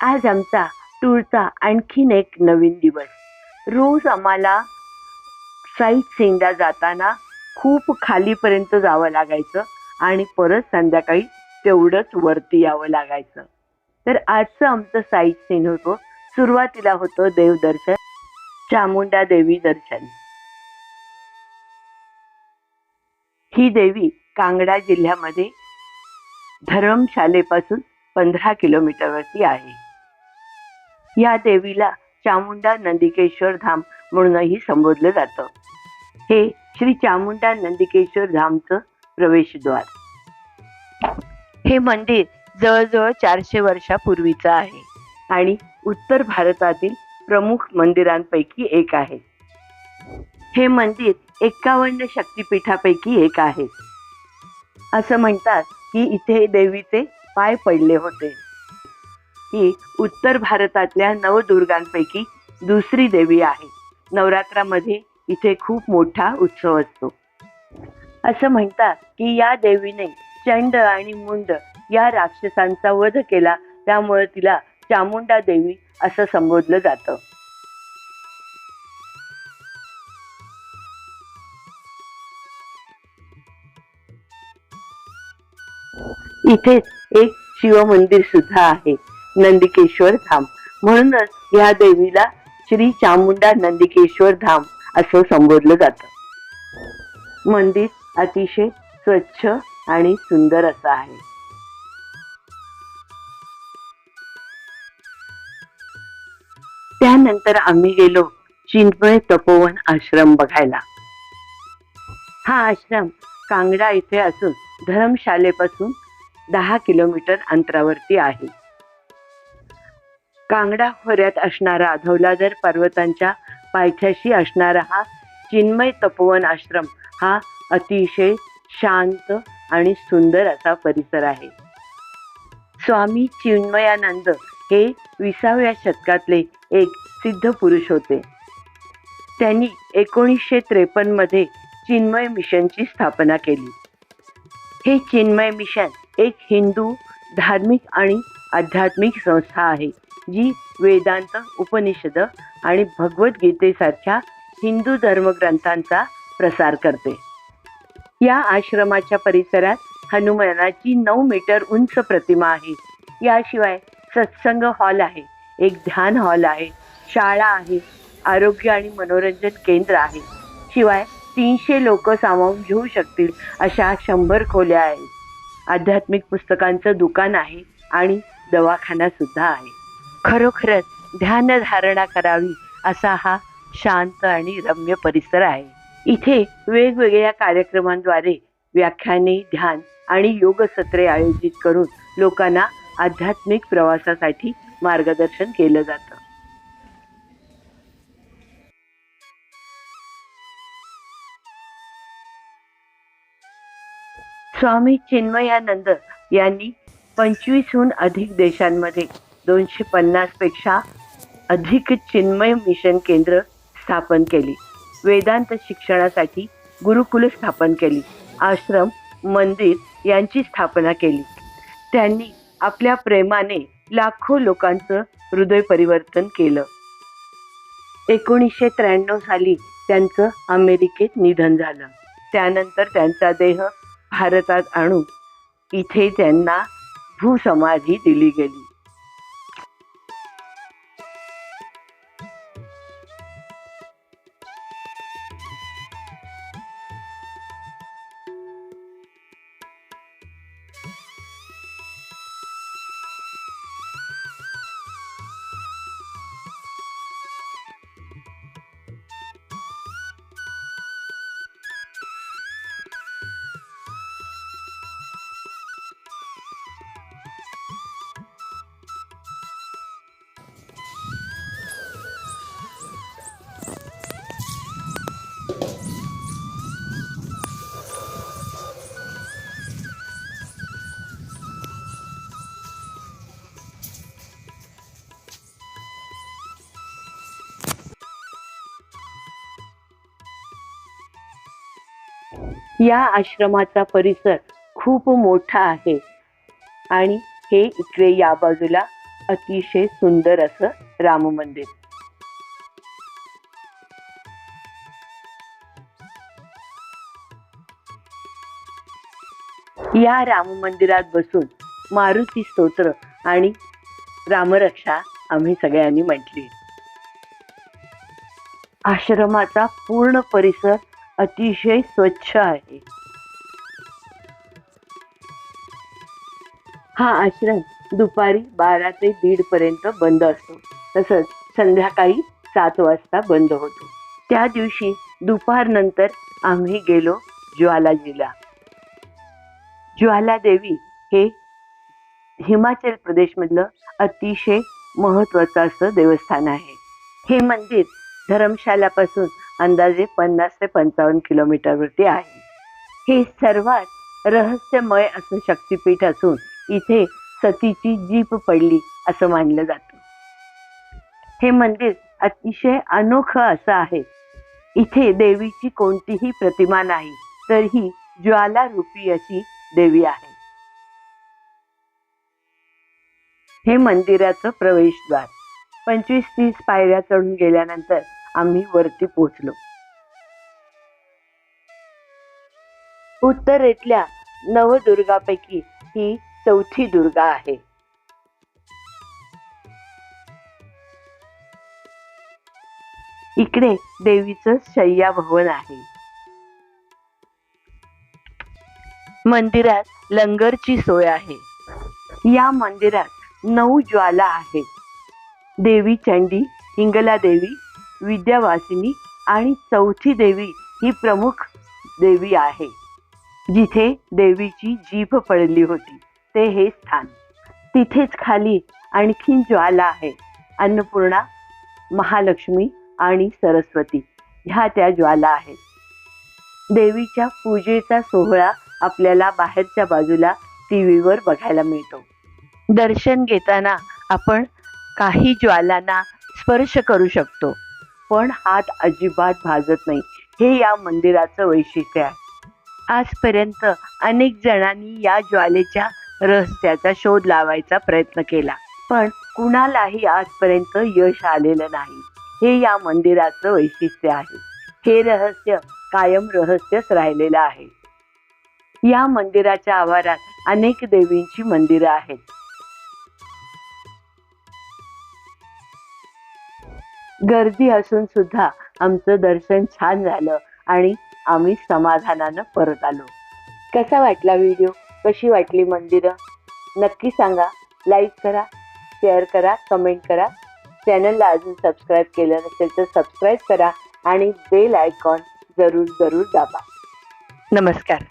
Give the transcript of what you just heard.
आज आमचा टूरचा आणखीन एक नवीन दिवस. रोज आम्हाला साईट सीनला जाताना खूप खालीपर्यंत जावं लागायचं आणि परत संध्याकाळी तेवढंच वरती यावं लागायचं. तर आजचं आमचं साईट सीन होतं. सुरुवातीला होतं देवदर्शन चामुंडा देवी दर्शन. ही देवी कांगडा जिल्ह्यामध्ये धरमशालेपासून पंधरा किलोमीटरवरती आहे. या देवीला चामुंडा नंदिकेश्वर धाम म्हणूनही संबोधलं जातं. हे श्री चामुंडा नंदिकेश्वर धामचं प्रवेशद्वार. हे मंदिर जवळजवळ चारशे वर्षापूर्वीचं आहे आणि उत्तर भारतातील प्रमुख मंदिरांपैकी एक आहे. हे मंदिर एक्कावन्न शक्तिपीठापैकी एक आहे. असं म्हणतात की इथे देवीचे पाय पडले होते. ही उत्तर भारतातल्या नवदुर्गांपैकी दुसरी देवी आहे. नवरात्रामध्ये इथे खूप मोठा उत्सव असतो. असं म्हणतात की या देवीने चंड आणि मुंड या राक्षसांचा वध केला त्यामुळे तिला चामुंडा देवी असं संबोधलं जातं. इथेच एक शिवमंदिर सुद्धा आहे. नंदिकेश्वर धाम. म्हणूनच या देवीला श्री चामुंडा नंदिकेश्वर धाम असं संबोधलं जातं. मंदिर अतिशय स्वच्छ आणि सुंदर असं आहे. त्यानंतर आम्ही गेलो चिन्मय तपोवन आश्रम बघायला. हा आश्रम कांगडा इथे असून धर्मशालेपासून दहा किलोमीटर अंतरावरती आहे. कांगडा खोऱ्यात असणारा धौलाधर पर्वतांच्या पायथ्याशी असणारा हा चिन्मय तपोवन आश्रम हा अतिशय शांत आणि सुंदर असा परिसर आहे. स्वामी चिन्मयानंद हे विसाव्या शतकातले एक सिद्ध पुरुष होते. त्यांनी एकोणीसशे त्रेपन्नमध्ये चिन्मय मिशनची स्थापना केली. हे चिन्मय मिशन एक हिंदू धार्मिक आणि आध्यात्मिक संस्था आहे. जी वेदांत उपनिषद आणि भगवद्गीतेसारख्या हिंदू धर्मग्रंथांचा प्रसार करते. या आश्रमाच्या परिसरात हनुमानाची नऊ मीटर उंच प्रतिमा आहे. याशिवाय सत्संग हॉल आहे एक ध्यान हॉल आहे शाळा आहे आरोग्य आणि मनोरंजन केंद्र आहे. शिवाय तीनशे लोक सामावून घेऊ शकतील अशा शंभर खोल्या आहेत. आध्यात्मिक पुस्तकांचं दुकान आहे आणि दवाखाना सुद्धा आहे. खरोखरच ध्यानधारणा करावी असा हा शांत आणि रम्य परिसर आहे. इथे वेगवेगळ्या कार्यक्रमांद्वारे व्याख्याने ध्यान आणि योग सत्रे आयोजित करून लोकांना आध्यात्मिक प्रवासासाठी मार्गदर्शन केलं जातं. स्वामी चिन्मयानंद यांनी पंचवीसहून अधिक देशांमध्ये दोनशे पन्नासपेक्षा अधिक चिन्मय मिशन केंद्र स्थापन केली. वेदांत शिक्षणासाठी गुरुकुल स्थापन केली. आश्रम मंदिर यांची स्थापना केली. त्यांनी आपल्या प्रेमाने लाखो लोकांचं हृदय परिवर्तन केलं. एकोणीसशे त्र्याण्णव साली त्यांचं अमेरिकेत निधन झालं. त्यानंतर त्यांचा देह भारतात आणून इथे त्यांना भूसमाधी दिली गेली. या आश्रमाचा परिसर खूप मोठा आहे. आणि हे इकडे या बाजूला अतिशय सुंदर असं राम मंदिर. या राम मंदिरात बसून मारुती स्तोत्र आणि रामरक्षा आम्ही सगळ्यांनी म्हटली. आश्रमाचा पूर्ण परिसर अतिशय स्वच्छ आहे. हा आश्रम दुपारी बारा ते दीड पर्यंत बंद असतो. तसंच संध्याकाळी सात वाजता बंद होतो. त्या दिवशी दुपारनंतर आम्ही गेलो ज्वालाजीला. ज्वाला देवी हे हिमाचल प्रदेशमधलं अतिशय महत्वाचं असं देवस्थान आहे. हे मंदिर धर्मशालापासून अंदाजे पन्नास ते पंचावन्न किलोमीटरवरती आहे. हे सर्वात रहस्यमय असं शक्तिपीठ असून इथे सतीची जीप पडली असं मानलं जातं. हे मंदिर अतिशय अनोखं असं आहे. इथे देवीची कोणतीही प्रतिमा नाही तर ही ज्वालारूपी अशी देवी आहे. हे मंदिराचं प्रवेशद्वार पंचवीस तीस पायऱ्या चढून गेल्यानंतर आम्ही वरती पोहोचलो उत्तरेतल्या नवदुर्गापैकी ही चौथी दुर्गा आहे. इकडे देवीचं शय्या भवन आहे. मंदिरात लंगरची सोय आहे. या मंदिरात नऊ ज्वाला आहेत देवी चंडी हिंगला देवी विद्यावासिनी आणि चौथी देवी ही प्रमुख देवी आहे. जिथे देवीची जीभ पडली होती ते हे स्थान. तिथेच खाली आणखीन ज्वाला आहे अन्नपूर्णा महालक्ष्मी आणि सरस्वती. ह्या त्या ज्वाला आहेत. देवीच्या पूजेचा सोहळा आपल्याला बाहेरच्या बाजूला टी व्हीवर बघायला मिळतो. दर्शन घेताना आपण काही ज्वालांना स्पर्श करू शकतो. पण हात अजिबात भाजत नाही. हे या मंदिराचं वैशिष्ट्य आहे. आजपर्यंत अनेक जणांनी या ज्वालेच्या रहस्याचा शोध लावायचा प्रयत्न केला. पण कुणालाही आजपर्यंत यश आलेलं नाही. हे या मंदिराचं वैशिष्ट्य आहे. हे रहस्य कायम रहस्यच राहिलेलं आहे. या मंदिराच्या आवारात अनेक देवींची मंदिरं आहेत. गर्दी असून सुद्धा आमचं दर्शन छान झालं आणि आम्ही समाधानानं परत आलो. कसा वाटला व्हिडिओ? कशी वाटली मंदिरं? नक्की सांगा. लाईक करा शेअर करा कमेंट करा. चॅनलला अजून सबस्क्राईब केलं नसेल तर सबस्क्राईब करा आणि बेल आयकॉन जरूर जरूर दाबा. नमस्कार.